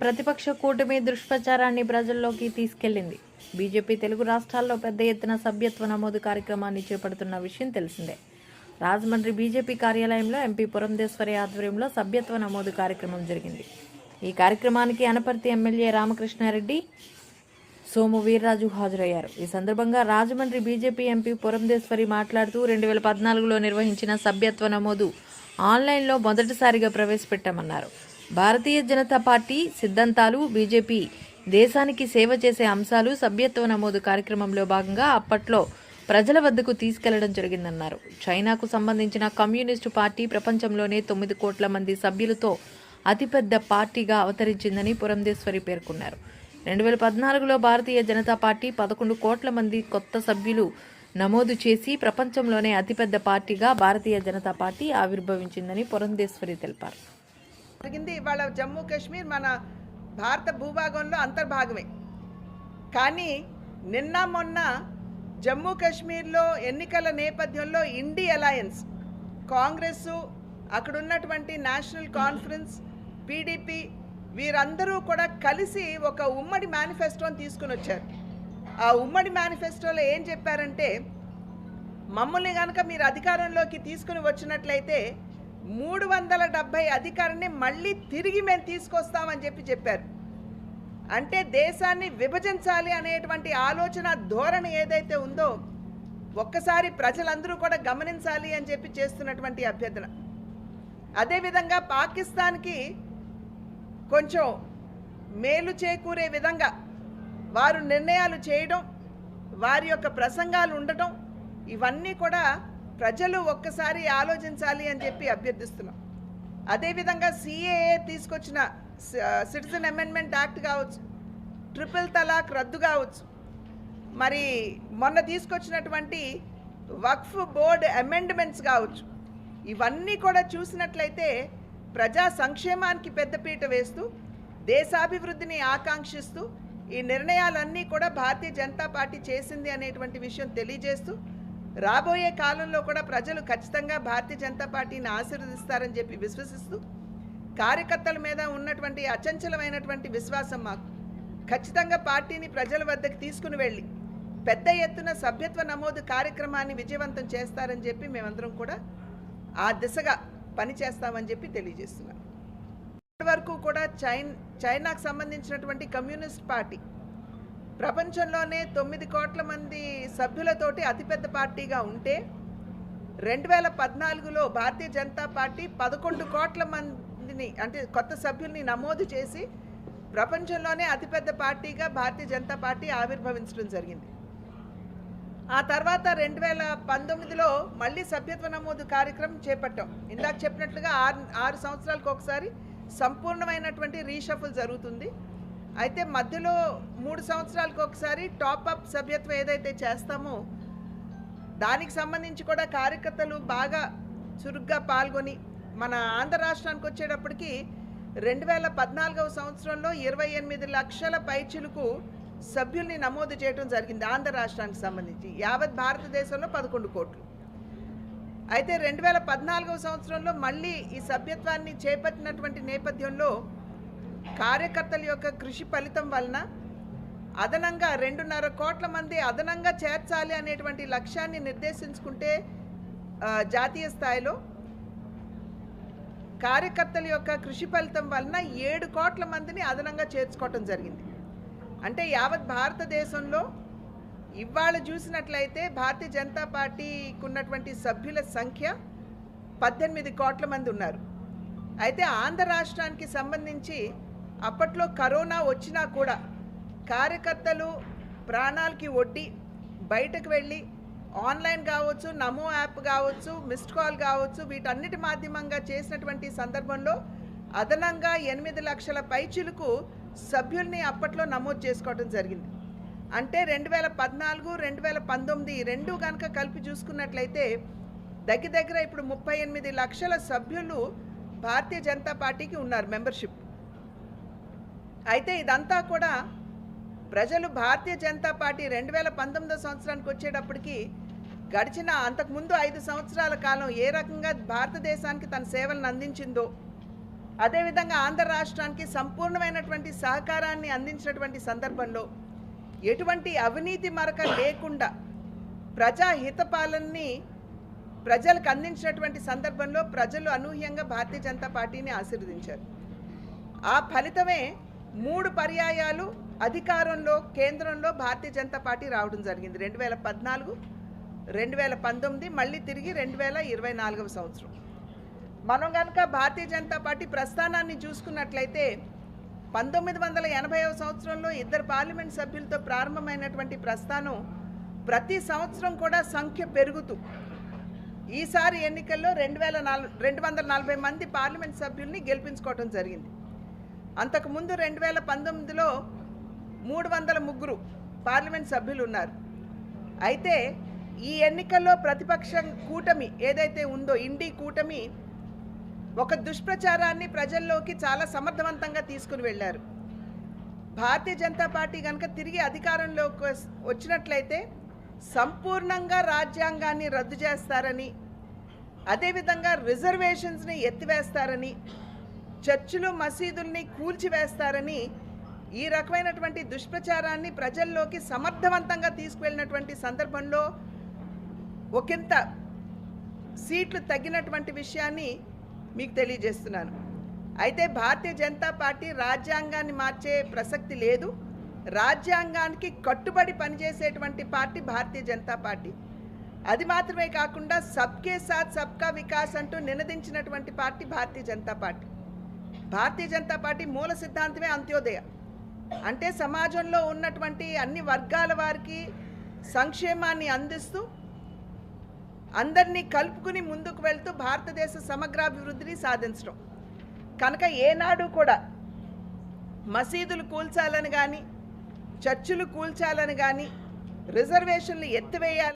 ప్రతిపక్ష కూటమి దుష్ప్రచారాన్ని ప్రజల్లోకి తీసుకెళ్ళింది బీజేపీ తెలుగు రాష్ట్రాల్లో పెద్ద ఎత్తున సభ్యత్వ నమోదు కార్యక్రమాన్ని చేపడుతున్న విషయం తెలిసిందే. రాజమండ్రి బీజేపీ కార్యాలయంలో ఎంపీ పురంధేశ్వరి ఆధ్వర్యంలో సభ్యత్వ నమోదు కార్యక్రమం జరిగింది. ఈ కార్యక్రమానికి అనపర్తి ఎమ్మెల్యే రామకృష్ణారెడ్డి సోము వీర్రాజు హాజరయ్యారు. ఈ సందర్భంగా రాజమండ్రి బీజేపీ ఎంపీ పురంధేశ్వరి మాట్లాడుతూ రెండు వేల పద్నాలుగులో నిర్వహించిన సభ్యత్వ నమోదు ఆన్లైన్లో మొదటిసారిగా ప్రవేశపెట్టామన్నారు. భారతీయ జనతా పార్టీ సిద్ధాంతాలు బీజేపీ దేశానికి సేవ చేసే అంశాలు సభ్యత్వ నమోదు కార్యక్రమంలో భాగంగా అప్పట్లో ప్రజల వద్దకు తీసుకెళ్ళడం జరిగిందన్నారు. చైనాకు సంబంధించిన కమ్యూనిస్టు పార్టీ ప్రపంచంలోనే తొమ్మిది కోట్ల మంది సభ్యులతో అతిపెద్ద పార్టీగా అవతరించిందని పురంధేశ్వరి పేర్కొన్నారు. రెండు వేల పద్నాలుగులో భారతీయ జనతా పార్టీ పదకొండు కోట్ల మంది కొత్త సభ్యులు నమోదు చేసి ప్రపంచంలోనే అతిపెద్ద పార్టీగా భారతీయ జనతా పార్టీ ఆవిర్భవించిందని పురంధేశ్వరి తెలిపారు. జరిగింది ఇవాళ జమ్మూ కాశ్మీర్ మన భారత భూభాగంలో అంతర్భాగమే. కానీ నిన్న మొన్న జమ్మూ కాశ్మీర్లో ఎన్నికల నేపథ్యంలో ఇండి అలయన్స్ కాంగ్రెస్ అక్కడ ఉన్నటువంటి నేషనల్ కాన్ఫరెన్స్ పీడీపీ వీరందరూ కూడా కలిసి ఒక ఉమ్మడి మేనిఫెస్టోని తీసుకుని వచ్చారు. ఆ ఉమ్మడి మేనిఫెస్టోలో ఏం చెప్పారంటే మమ్మల్ని కనుక మీరు అధికారంలోకి తీసుకుని వచ్చినట్లయితే మూడు వందల డెబ్భై అధికారాన్ని మళ్ళీ తిరిగి మేము తీసుకొస్తామని చెప్పి చెప్పారు. అంటే దేశాన్ని విభజించాలి అనేటువంటి ఆలోచన ధోరణి ఏదైతే ఉందో ఒక్కసారి ప్రజలందరూ కూడా గమనించాలి అని చెప్పి చేస్తున్నటువంటి అభ్యర్థన. అదేవిధంగా పాకిస్తాన్కి కొంచెం మేలు చేకూరే విధంగా వారు నిర్ణయాలు చేయడం వారి యొక్క ప్రసంగాలు ఉండటం ఇవన్నీ కూడా ప్రజలు ఒక్కసారి ఆలోచించాలి అని చెప్పి అభ్యర్థిస్తున్నాం. అదేవిధంగా సిఏఏ తీసుకొచ్చిన సిటిజన్ అమెండ్మెంట్ యాక్ట్ కావచ్చు ట్రిపుల్ తలాక్ రద్దు కావచ్చు. మరి మొన్న తీసుకొచ్చినటువంటి వక్ఫ్ బోర్డ్ అమెండ్మెంట్స్ కావచ్చు ఇవన్నీ కూడా చూసినట్లయితే ప్రజా సంక్షేమానికి పెద్దపీట వేస్తూ దేశాభివృద్ధిని ఆకాంక్షిస్తూ ఈ నిర్ణయాలన్నీ కూడా భారతీయ జనతా పార్టీ చేసింది అనేటువంటి విషయం తెలియజేస్తూ రాబోయే కాలంలో కూడా ప్రజలు ఖచ్చితంగా భారతీయ జనతా పార్టీని ఆశీర్వదిస్తారని చెప్పి విశ్వసిస్తూ కార్యకర్తల మీద ఉన్నటువంటి అచంచలమైనటువంటి విశ్వాసం మాకు. ఖచ్చితంగా పార్టీని ప్రజల వద్దకు తీసుకుని వెళ్ళి పెద్ద ఎత్తున సభ్యత్వ నమోదు కార్యక్రమాన్ని విజయవంతం చేస్తారని చెప్పి మేమందరం కూడా ఆ దిశగా పనిచేస్తామని చెప్పి తెలియజేస్తున్నాం. ఇప్పటి వరకు కూడా చైన్ చైనాకు సంబంధించినటువంటి కమ్యూనిస్ట్ పార్టీ ప్రపంచంలోనే తొమ్మిది కోట్ల మంది సభ్యులతోటి అతిపెద్ద పార్టీగా ఉంటే రెండు వేల పద్నాలుగులో భారతీయ జనతా పార్టీ పదకొండు కోట్ల మందిని అంటే కొత్త సభ్యుల్ని నమోదు చేసి ప్రపంచంలోనే అతిపెద్ద పార్టీగా భారతీయ జనతా పార్టీ ఆవిర్భవించడం జరిగింది. ఆ తర్వాత రెండు వేల పంతొమ్మిదిలో మళ్ళీ సభ్యత్వ నమోదు కార్యక్రమం చేపట్టాం. ఇందాక చెప్పినట్లుగా ఆరు ఆరు సంవత్సరాలకు ఒకసారి సంపూర్ణమైనటువంటి రీషఫుల్ జరుగుతుంది. అయితే మధ్యలో మూడు సంవత్సరాలకు ఒకసారి టాప్ అప్ సభ్యత్వం ఏదైతే చేస్తామో దానికి సంబంధించి కూడా కార్యకర్తలు బాగా చురుగ్గా పాల్గొని మన ఆంధ్ర రాష్ట్రానికి వచ్చేటప్పటికి రెండు వేల పద్నాలుగవ సంవత్సరంలో ఇరవై ఎనిమిది లక్షల పైచులకు సభ్యుల్ని నమోదు చేయడం జరిగింది ఆంధ్ర రాష్ట్రానికి సంబంధించి. యావత్ భారతదేశంలో పదకొండు కోట్లు. అయితే రెండు వేల పద్నాలుగవ సంవత్సరంలో మళ్ళీ ఈ సభ్యత్వాన్ని చేపట్టినటువంటి నేపథ్యంలో కార్యకర్తల యొక్క కృషి ఫలితం వలన అదనంగా రెండున్నర కోట్ల మంది అదనంగా చేర్చాలి అనేటువంటి లక్ష్యాన్ని నిర్దేశించుకుంటే జాతీయ స్థాయిలో కార్యకర్తల యొక్క కృషి ఫలితం వలన ఏడు కోట్ల మందిని అదనంగా చేర్చుకోవటం జరిగింది. అంటే యావత్ భారతదేశంలో ఇవాళ చూసినట్లయితే భారతీయ జనతా పార్టీకి ఉన్నటువంటి సభ్యుల సంఖ్య పద్దెనిమిది కోట్ల మంది ఉన్నారు. అయితే ఆంధ్ర రాష్ట్రానికి సంబంధించి అప్పట్లో కరోనా వచ్చినా కూడా కార్యకర్తలు ప్రాణాలకి ఒడ్డి బయటకు వెళ్ళి ఆన్లైన్ కావచ్చు నమో యాప్ కావచ్చు మిస్డ్ కాల్ కావచ్చు వీటన్నిటి మాధ్యమంగా చేసినటువంటి సందర్భంలో అదనంగా ఎనిమిది లక్షల పైచిలకు సభ్యుల్ని అప్పట్లో నమోదు చేసుకోవడం జరిగింది. అంటే రెండు వేల పద్నాలుగు రెండు వేల పంతొమ్మిది రెండు కనుక కలిపి చూసుకున్నట్లయితే దగ్గర దగ్గర ఇప్పుడు ముప్పై ఎనిమిది లక్షల సభ్యులు భారతీయ జనతా పార్టీకి ఉన్నారు మెంబర్షిప్. అయితే ఇదంతా కూడా ప్రజలు భారతీయ జనతా పార్టీ రెండు వేల పంతొమ్మిదో సంవత్సరానికి వచ్చేటప్పటికి గడిచిన అంతకుముందు ఐదు సంవత్సరాల కాలం ఏ రకంగా భారతదేశానికి తన సేవలను అందించిందో అదేవిధంగా ఆంధ్ర రాష్ట్రానికి సంపూర్ణమైనటువంటి సహకారాన్ని అందించినటువంటి సందర్భంలో ఎటువంటి అవినీతి మరక లేకుండా ప్రజా హితపాలనని ప్రజలకు అందించినటువంటి సందర్భంలో ప్రజలు అనూహ్యంగా భారతీయ జనతా పార్టీని ఆశీర్వదించారు. ఆ ఫలితమే మూడు పర్యాయాలు అధికారంలో కేంద్రంలో భారతీయ జనతా పార్టీ రావడం జరిగింది. రెండు వేల పద్నాలుగు రెండు వేల పంతొమ్మిది మళ్ళీ తిరిగి రెండు వేల ఇరవై నాలుగవ సంవత్సరం. మనం కనుక భారతీయ జనతా పార్టీ ప్రస్థానాన్ని చూసుకున్నట్లయితే పంతొమ్మిది వందల ఎనభైవ సంవత్సరంలో ఇద్దరు పార్లమెంట్ సభ్యులతో ప్రారంభమైనటువంటి ప్రస్థానం ప్రతి సంవత్సరం కూడా సంఖ్య పెరుగుతూ ఈసారి ఎన్నికల్లో రెండు వేల నాలుగు రెండు వందల నలభై మంది పార్లమెంట్ సభ్యుల్ని గెలిపించుకోవడం జరిగింది. అంతకుముందు రెండు వేల పంతొమ్మిదిలో మూడు వందల ముగ్గురు పార్లమెంట్ సభ్యులు ఉన్నారు అయితే ఈ ఎన్నికల్లో ప్రతిపక్ష కూటమి ఏదైతే ఉందో ఇండి కూటమి ఒక దుష్ప్రచారాన్ని ప్రజల్లోకి చాలా సమర్థవంతంగా తీసుకుని వెళ్ళారు. భారతీయ జనతా పార్టీ కనుక తిరిగి అధికారంలోకి వచ్చినట్లయితే సంపూర్ణంగా రాజ్యాంగాన్ని రద్దు చేస్తారని అదేవిధంగా రిజర్వేషన్స్ని ఎత్తివేస్తారని చర్చిలు మసీదుల్ని కూల్చివేస్తారని ఈ రకమైనటువంటి దుష్ప్రచారాన్ని ప్రజల్లోకి సమర్థవంతంగా తీసుకువెళ్ళినటువంటి సందర్భంలో ఒకంత సీట్లు తగ్గినటువంటి విషయాన్ని మీకు తెలియజేస్తున్నాను. అయితే భారతీయ జనతా పార్టీ రాజ్యాంగాన్ని మార్చే ప్రసక్తి లేదు. రాజ్యాంగానికి కట్టుబడి పనిచేసేటువంటి పార్టీ భారతీయ జనతా పార్టీ. అది మాత్రమే కాకుండా సబ్కే సాత్ సబ్కా వికాస్ అంటూ నినదించినటువంటి party Bharatiya Janata party. Bharatiya Janata party మూల సిద్ధాంతమే అంత్యోదయ. అంటే సమాజంలో ఉన్నటువంటి అన్ని వర్గాల వారికి సంక్షేమాన్ని అందిస్తూ అందరినీ కలుపుకుని ముందుకు వెళ్తూ భారతదేశ సమగ్రాభివృద్ధిని సాధించడం. కనుక ఏనాడు కూడా మసీదులు కూల్చాలని కానీ చర్చిలు కూల్చాలని కానీ రిజర్వేషన్లు ఎత్తివేయాలి.